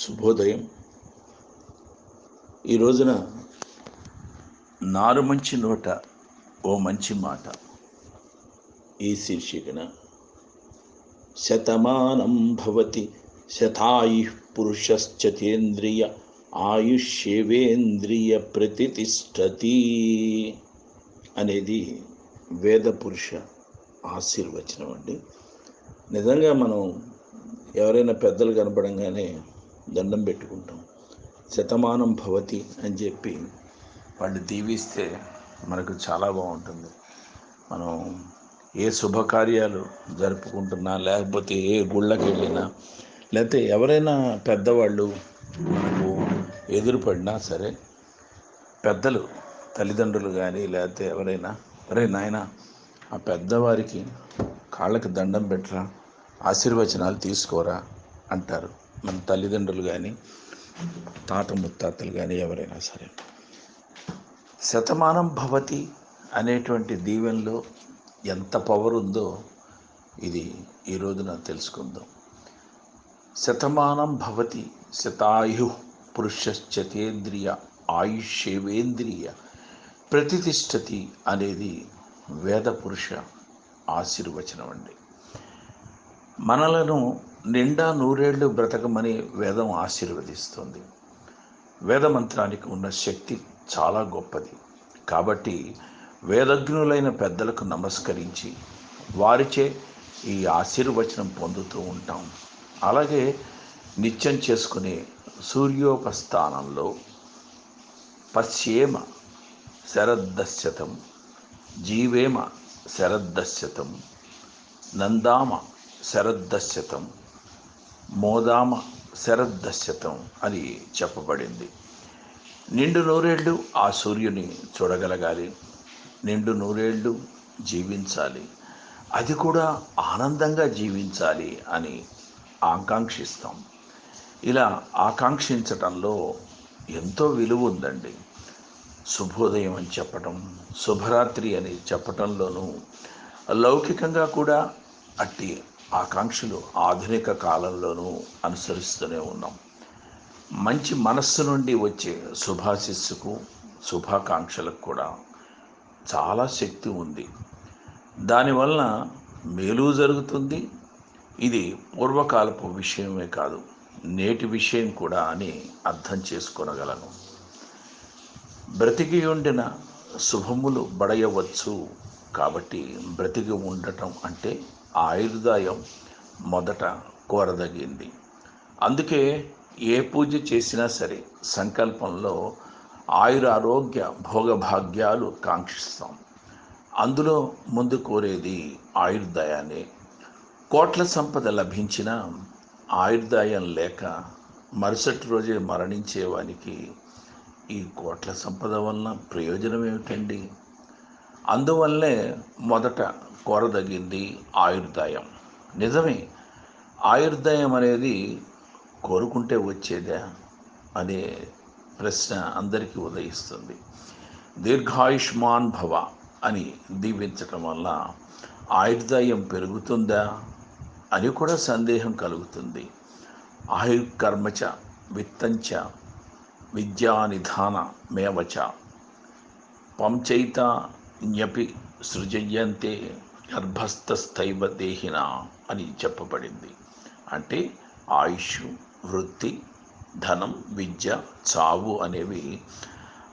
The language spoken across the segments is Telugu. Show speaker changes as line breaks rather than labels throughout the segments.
శుభోదయం. ఈ రోజున నారు మంచి నోట ఓ మంచి మాట. ఈ శీర్షికన శతమానం భవతి శతాయు పురుషశ్చతేంద్రియ ఆయుష్యేవేంద్రియ ప్రతిష్టతి అనేది వేద పురుష ఆశీర్వచనం అండి. నిజంగా మనం ఎవరైనా పెద్దలు కనపడంగానే దండం పెట్టుకుంటాం. శతమానం భవతి అని చెప్పి వాళ్ళు దీవిస్తే మనకు చాలా బాగుంటుంది. మనం ఏ శుభకార్యాలు జరుపుకుంటున్నా లేకపోతే ఏ గుళ్ళకి వెళ్ళినా లేకపోతే ఎవరైనా పెద్దవాళ్ళు మనకు ఎదురుపడినా సరే పెద్దలు తల్లిదండ్రులు కానీ లేకపోతే ఎవరైనా అరే నాయన ఆ పెద్దవారికి కాళ్ళకి దండం పెట్టరా ఆశీర్వచనాలు తీసుకోరా అంటారు. మన తల్లిదండ్రులు కానీ తాత ముత్తాతలు కానీ ఎవరైనా సరే. శతమానం భవతి అనేటువంటి దీవెనలో ఎంత పవర్ ఉందో ఇది ఈ రోజున తెలుసుకుందాం. శతమానం భవతి శతాయు పురుషశ్చతేంద్రియ ఆయుష్యేవేంద్రియ ప్రతిష్టతి అనేది వేద పురుష ఆశీర్వచనం అండి. మనలను నిండా నూరేళ్ళు బ్రతకమని వేదం ఆశీర్వదిస్తుంది. వేద మంత్రానికి ఉన్న శక్తి చాలా గొప్పది. కాబట్టి వేదజ్ఞులైన పెద్దలకు నమస్కరించి వారిచే ఈ ఆశీర్వచనం పొందుతూ ఉంటాం. అలాగే నిత్యం చేసుకునే సూర్యోపస్థానంలో పశ్యేమ శరద్దశ్యతం జీవేమ శరద్దశ్యతం నందామ శరద్దశ్యతం మోదామ శరద్దశతం అని చెప్పబడింది. నిండు నూరేళ్ళు ఆ సూర్యుని చూడగలగాలి. నిండు నూరేళ్ళు జీవించాలి. అది కూడా ఆనందంగా జీవించాలి అని ఆకాంక్షిస్తాం. ఇలా ఆకాంక్షించటంలో ఎంతో విలువ ఉందండి. శుభోదయం అని చెప్పటం శుభరాత్రి అని చెప్పటంలోనూ లౌకికంగా కూడా అట్టి ఆకాంక్షలు ఆధునిక కాలంలోనూ అనుసరిస్తూనే ఉన్నాం. మంచి మనస్సు నుండి వచ్చే శుభాశిస్సుకు శుభాకాంక్షలకు కూడా చాలా శక్తి ఉంది. దానివలన మేలు జరుగుతుంది. ఇది పూర్వకాలపు విషయమే కాదు నేటి విషయం కూడా అని అర్థం చేసుకొనగలను. బ్రతికి ఉండిన శుభములు బడయవచ్చు కాబట్టి బ్రతికి ఉండటం అంటే ఆయుర్దాయం మొదట కోరదగింది. అందుకే ఏ పూజ చేసినా సరే సంకల్పంలో ఆయురారోగ్య భోగభాగ్యాలు కాంక్షిస్తాం. అందులో ముందు కోరేది ఆయుర్దాయాన్ని. కోట్ల సంపద లభించిన ఆయుర్దాయం లేక మరుసటి రోజే మరణించేవానికి ఈ కోట్ల సంపద వలన ప్రయోజనం ఏమిటండి అందువల్లే మొదట కోరదగింది ఆయుర్దాయం. నిజమే ఆయుర్దాయం అనేది కోరుకుంటే వచ్చేదా? అనే ప్రశ్న అందరికీ ఉదయిస్తుంది. దీర్ఘాయుష్మాన్ భవ అని దీవించటం వల్ల ఆయుర్దాయం పెరుగుతుందా అని కూడా సందేహం కలుగుతుంది. ఆయుర్కర్మచ విత్తంచ విద్యానిధాన మేవచ పంచైత జ్ఞపి సృజయంతే గర్భస్థస్థైవ దేహిన అని చెప్పబడింది. అంటే ఆయుష్ వృత్తి ధనం విద్య చావు అనేవి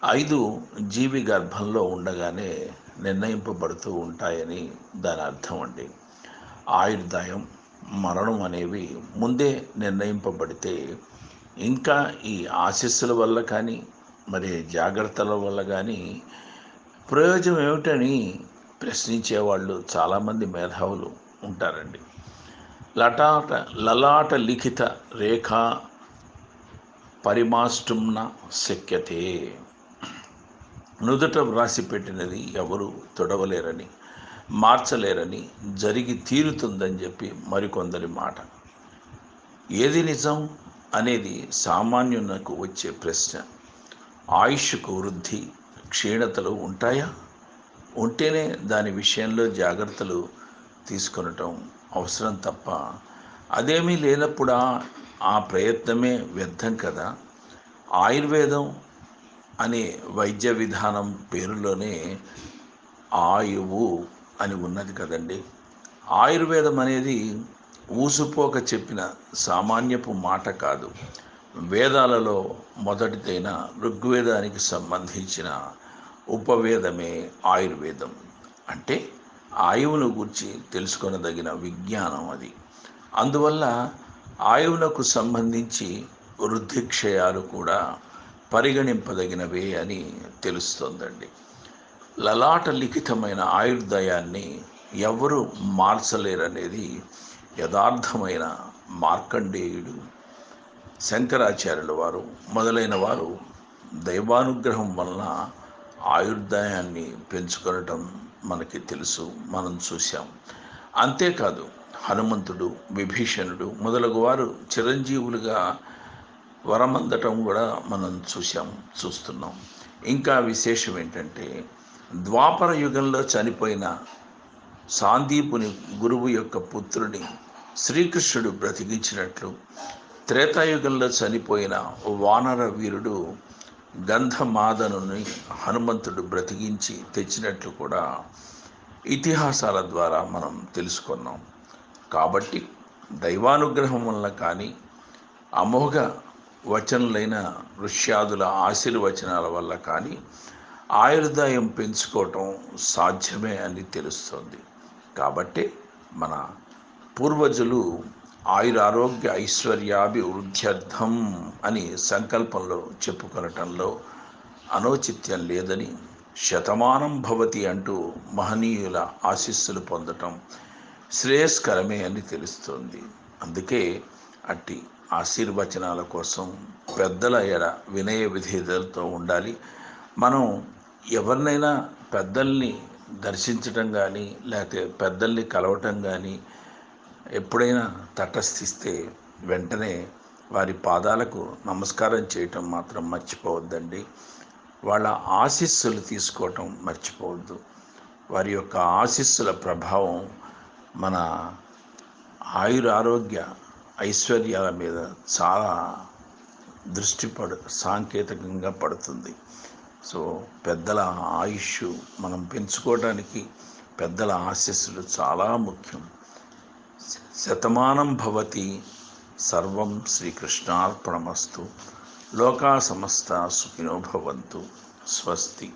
ఐదు జీవి గర్భంలో ఉండగానే నిర్ణయింపబడుతూ ఉంటాయని దాని అర్థం అండి. ఆయుర్దాయం మరణం అనేవి ముందే నిర్ణయింపబడితే ఇంకా ఈ ఆశస్సుల వల్ల కానీ మరి జాగ్రత్తల వల్ల కానీ ప్రయోజనం ఏమిటని ప్రశ్నించే వాళ్ళు చాలామంది మేధావులు ఉంటారండి. లటాట లలాట లిఖిత రేఖ పరిమాష్టంన శక్యతే. నుదుట వ్రాసి పెట్టినది ఎవరు తొడవలేరని మార్చలేరని జరిగి తీరుతుందని చెప్పి మరికొందరి మాట. ఏది నిజం అనేది సామాన్యునకు వచ్చే ప్రశ్న. ఆయుష్కు వృద్ధి క్షీణతలు ఉంటాయా? ఉంటేనే దాని విషయంలో జాగ్రత్తలు తీసుకొనటం అవసరం తప్ప అదేమీ లేనప్పుడా ఆ ప్రయత్నమే వ్యర్థం కదా? ఆయుర్వేదం అనే వైద్య విధానం పేరులోనే ఆయువు అని ఉన్నది కదండి. ఆయుర్వేదం అనేది ఊసుపోక చెప్పిన సామాన్యపు మాట కాదు. వేదాలలో మొదటిదైన ఋగ్వేదానికి సంబంధించిన ఉపవేదమే ఆయుర్వేదం. అంటే ఆయువును గురించి తెలుసుకొనదగిన విజ్ఞానం అది. అందువల్ల ఆయువునకు సంబంధించి వృద్ధిక్షయాలు కూడా పరిగణింపదగినవే అని తెలుస్తోందండి. లలాట లిఖితమైన ఆయుర్దయాన్ని ఎవరు మార్చలేరనేది యథార్థమైన మార్కండేయుడు శంకరాచార్యుల వారు మొదలైన వారు దైవానుగ్రహం వలన ఆయుర్దాయాన్ని పెంచుకొనటం మనకి తెలుసు మనం చూసాం అంతేకాదు హనుమంతుడు విభీషణుడు మొదలగు వారు చిరంజీవులుగా వరమందటం కూడా మనం చూసాం చూస్తున్నాం. ఇంకా విశేషం ఏంటంటే ద్వాపర యుగంలో చనిపోయిన సాందీపుని గురువు యొక్క పుత్రుని శ్రీకృష్ణుడు బ్రతికించినట్లు త్రేతాయుగంలో చనిపోయిన వానర వీరుడు గంధమాదనుని హనుమంతుడు బ్రతికించి తెచ్చినట్లు కూడా ఇతిహాసాల ద్వారా మనం తెలుసుకున్నాం. కాబట్టి దైవానుగ్రహం వల్ల కానీ అమోఘ వచనులైన ఋష్యాదుల ఆశీర్వచనాల వల్ల కానీ ఆయుర్దాయం పెంచుకోవటం సాధ్యమే అని తెలుస్తుంది. కాబట్టి మన పూర్వజులు ఆయురారోగ్య ఐశ్వర్యాభివృద్ధ్యర్థం అని సంకల్పంలో చెప్పుకొనటంలో అనౌచిత్యం లేదని శతమానం భవతి అంటూ మహనీయుల ఆశీస్సులు పొందటం శ్రేయస్కరమే అని తెలుస్తుంది. అందుకే అట్టి ఆశీర్వచనాల కోసం పెద్దల ఎడ వినయ విధేదలతో ఉండాలి. మనం ఎవరినైనా పెద్దల్ని దర్శించటం కానీ లేకపోతే పెద్దల్ని కలవటం కానీ ఎప్పుడైనా తటస్థిస్తే వెంటనే వారి పాదాలకు నమస్కారం చేయటం మాత్రం మర్చిపోవద్దండి. వాళ్ళ ఆశీస్సులు తీసుకోవటం మర్చిపోవద్దు. వారి యొక్క ఆశీస్సుల ప్రభావం మన ఆయురారోగ్య ఐశ్వర్యాల మీద చాలా దృష్టి పడు సాంకేతికంగా పడుతుంది. సో పెద్దల ఆయుష్ మనం పెంచుకోవడానికి పెద్దల ఆశీస్సులు చాలా ముఖ్యం. శతమానం భవతి సర్వం శ్రీకృష్ణార్పణమస్తు. లోకా సమస్త సుఖినో భవంతు. స్వస్తి.